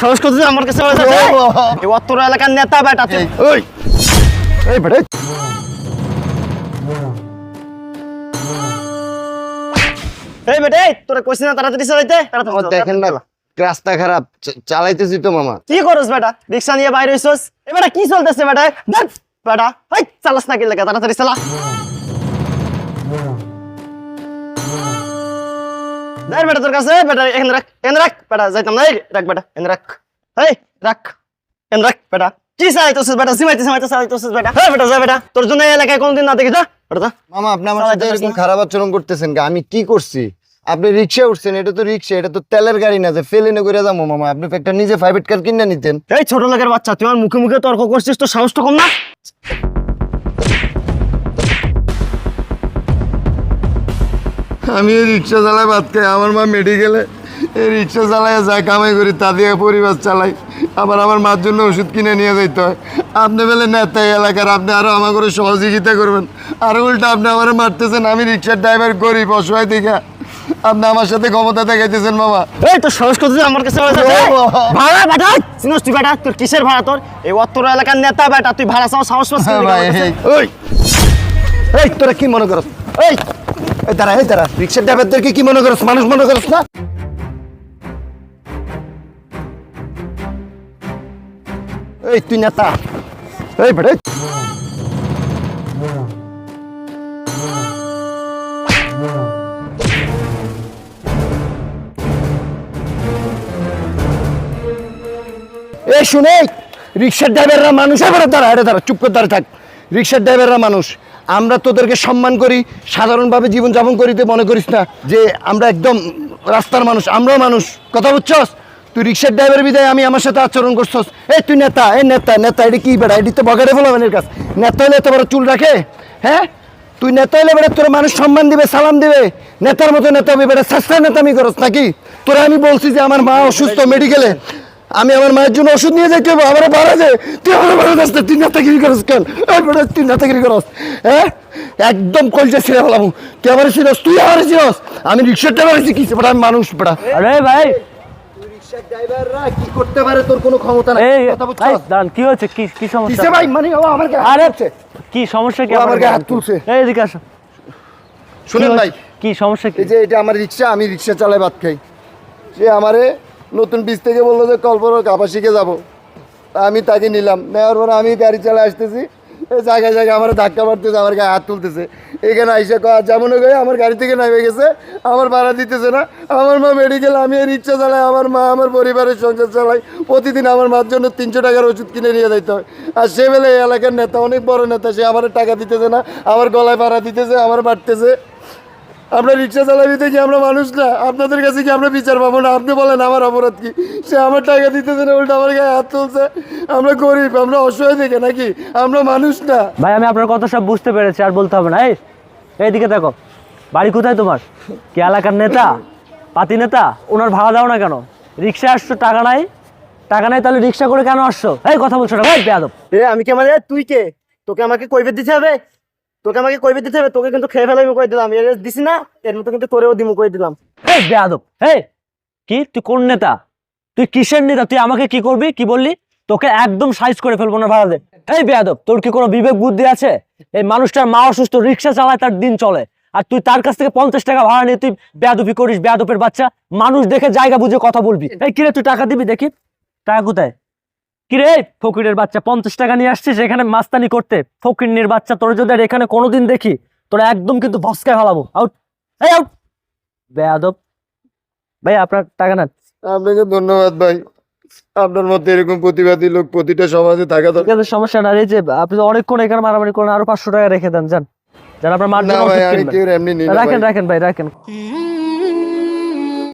সংস্কৃতি আমার কাছে এলাকার নেতা বেটা ওই। এই বেটা। এই বেটা তোরা কইছিস না তাড়াতাড়ি চালাইতে? তাড়াতাড়ি দেখেন না রাস্তা খারাপ চালাইতেছি তো মামা। কি করছ বেটা? রিক্সা নিয়ে বাইরে হইছস? এ বেটা কি চলতেছে বেটা? দেখ বেটা হাই চালাস না কি লাগা তাড়াতাড়ি চালা। দেখ বেটা তোর কাছে বেটা এখানে রাখ এখানে রাখ বেটা যাইতাম না এই রাখ বেটা এখানে রাখ এই রাখ এখানে রাখ বেটা। কি চালাইতেছিস বেটা? সিমাইতে সিমাইতে চালাইতেছিস বেটা। হ্যাঁ বেটা যা বেটা তোর জন্য এলাকায় কোনদিন না দেখি যা বেটা মামা আপনি আমার সাথে এরকম না? খারাপ আচরণ করতেছেন গা আমি কি করছি? আপনি রিক্সা উঠছেন এটা তো রিক্সা এটা তো তেলের গাড়ি না যে ফেলে করে যাব মামা। আপনি তো একটা নিজে প্রাইভেট কার কিনে নিতেন। এই ছোট লোকের বাচ্চা তুই আমার মুখে মুখে তর্ক করছিস তো সাহসটা কম না। আমি রিক্সা চালাই ভাত খাই আমার মা মেডিকেলে এই রিক্সা চালাই যা কামাই করি তা দিয়ে পরিবার চালাই আবার আমার মার জন্য ওষুধ কিনে নিয়ে যাইতে হয়। আপনি বলে নেতা এলাকার আপনি আরও আমার করে সহযোগিতা করবেন। আর উল্টা আপনি আমার মারতেছেন আমি রিক্সার ড্রাইভার গরিব অসহায় দিঘা আপনি আমার সাথে ক্ষমতা দেখাইতেছেন মামা। এই তোর সংস্কৃতি আমার কাছে। ভাড়া বেটা চিনিস তুই বেটা তোর কিসের ভাড়া তোর? এই অত্তর এলাকার নেতা বেটা তুই ভাড়া চাও সাহস পাস হ্যাঁ এই তোরা কি মনে করস? এই এই তারা এই তারা রিক্সার ড্রাইভারদেরকে কি মনে করস মানুষ মনে করস না? এই তুই নেতা। এই বেটা, এই। এই শুনে, রিক্সার ড্রাইভাররা মানুষ। এবারে দাঁড়া এটা দাঁড়া, চুপ করে দাঁড়া থাক। রিক্সার ড্রাইভাররা মানুষ। আমরা তোদেরকে সম্মান করি, সাধারণভাবে জীবনযাপন করিতে মনে করিস না যে আমরা একদম রাস্তার মানুষ, আমরাও মানুষ। কথা বুঝছস? তুই রিক্সার ড্রাইভার বিদায় আমি আমার সাথে আচরণ করছস। এই তুই নেতা এ নেতা নেতা, এটি কি বেড়া? এটি তো বগারে বগাড়ে বলবেন কাছে নেতা হলে বড় চুল রাখে? হ্যাঁ? তুই নেতা হলে বেড়া তোর মানুষ সম্মান দিবে, সালাম দিবে। নেতার মতো নেতা হবে বেড়া। সাস্তা নেতামি করস নাকি? তোরা আমি বলছি যে আমার মা অসুস্থ মেডিকেলে আমি আমার মায়ের জন্য ওষুধ নিয়ে যাইতে হবে আমার ভাড়া দে। তুই আমার ভাড়া দাস না, তুই নেতাগিরি করস কেন? বেটা তুই নেতাগিরি করস হ্যাঁ? একদম কলজা ছেড়ে ফেলাম। তুই আমার ছিলস তুই আমার ছিলস আমি রিক্সার ড্রাইভার শিখিছি বেটা আমি মানুষ বেটা। আরে ভাই। কি করতে পারে? তোর কোনো ক্ষমতা নাই। এই কথা ভাই বুঝছস দাঁড়ান কি হয়েছে কি কি সমস্যা? ভাই? মানে ও আমার গায়ে হাত আরে তুলছে। কি সমস্যা কি ও আমার হাত তুলছে। এদিকে আসো। শুনেন ভাই কি সমস্যা কি? যে এটা আমার রিক্সা আমি রিক্সা চালাই ভাত খাই। সে আমারে নতুন বীজ থেকে বলল যে, কল্পনা শিখে যাব। আমি তাকে নিলাম। নেওয়ার পরে আমি গাড়ি চালাই আসতেছি। জায়গায় জায়গায় আমার ধাক্কা মারতেছে, আমার গায়ে হাত তুলতেছে। এখানে আইসা যেমন গিয়ে আমার গাড়ি থেকে নেমে গেছে, আমার ভাড়া দিতেছে না, আমার মা মেডিকেল আমি এই রিক্সা চালাই, আমার মা আমার পরিবারের সংসার চালাই। প্রতিদিন আমার মার জন্য তিনশো টাকার ওষুধ কিনে নিয়ে যাইতে হয়। আর সে এই এলাকার নেতা, অনেক বড় নেতা, সে আমার টাকা দিতেছে না, আমার গলায় ভাড়া দিতেছে, আমার বাড়তেছে। আমরা রিক্সা চালাবি থেকে আমরা মানুষ না। আপনাদের কাছে কি আমরা বিচার পাবো না? আপনি বলেন আমার অপরাধ কি? সে আমার টাকা দিতেছে না উল্টো আমার গায়ে হাত তুলছে। আমরা গরিব আমরা অসহায় দেখে নাকি? আমরা মানুষ না। ভাই আমি আপনার কথা সব বুঝতে পেরেছি আর বলতে হবে না। এই এইদিকে দেখো বাড়ি কোথায় তোমার? কি এলাকার নেতা? পাতি নেতা? ওনার ভাড়া দাও না কেন? রিক্সা আসছো টাকা নাই? টাকা নাই তাহলে রিক্সা করে কেন আসছো? এই কথা বলছো না। ভাই বেয়াদব। এ আমি কে মানে তুই কে? তোকে আমাকে কইবে দিতে হবে? তোকে আমাকে কইবে দিতে হবে, তোকে কিন্তু খেয়ে ফেলাবি কই দিলাম। এর দিছি না, এর মতো কিন্তু তোরেও দিমু কই দিলাম। এই বেয়াদব, এই, কি? তুই কোন নেতা? তুই কিসের নেতা? তুই আমাকে কি করবি? কি বললি? তোকে একদম সাইজ করে ফেলব না ভাড়া দে এই বেয়াদব, তোর কি কোনো বিবেক বুদ্ধি আছে? এই মানুষটার মা অসুস্থ, রিক্সা চালায়, তার দিন চলে। আর তুই তার কাছ থেকে পঞ্চাশ টাকা ভাড়া নিয়ে তুই বেয়াদবি করিস, বেয়াদবের বাচ্চা। মানুষ দেখে জায়গা বুঝে কথা বলবি। এই কিরে, তুই টাকা দিবি দেখি। টাকা কোথায়? কিরে ফকিরের বাচ্চা পঞ্চাশ টাকা নিয়ে আসছিস এখানে মাস্তানি করতে? ফকিরনির বাচ্চা তোর যদি আর এখানে কোনোদিন দেখি তোরা একদম কিন্তু ভস্কায় ফেলাবো। আউট এই আউট বেয়াদব। ভাই আপনার টাকা নেন। আপনাকে ধন্যবাদ ভাই। আপনার মধ্যে এরকম প্রতিবাদী লোক প্রতিটা সমাজে থাকা দরকার। সমস্যা না। এই যে আপনি অনেকক্ষণ এখানে মারামারি করেন আরও পাঁচশো টাকা রেখে দেন যান। যান আপনার মার না জন্য ভাই ওষুধ আমি কিনবেন। কেউ এমনি নিই না রাখেন। রাখেন ভাই রাখেন.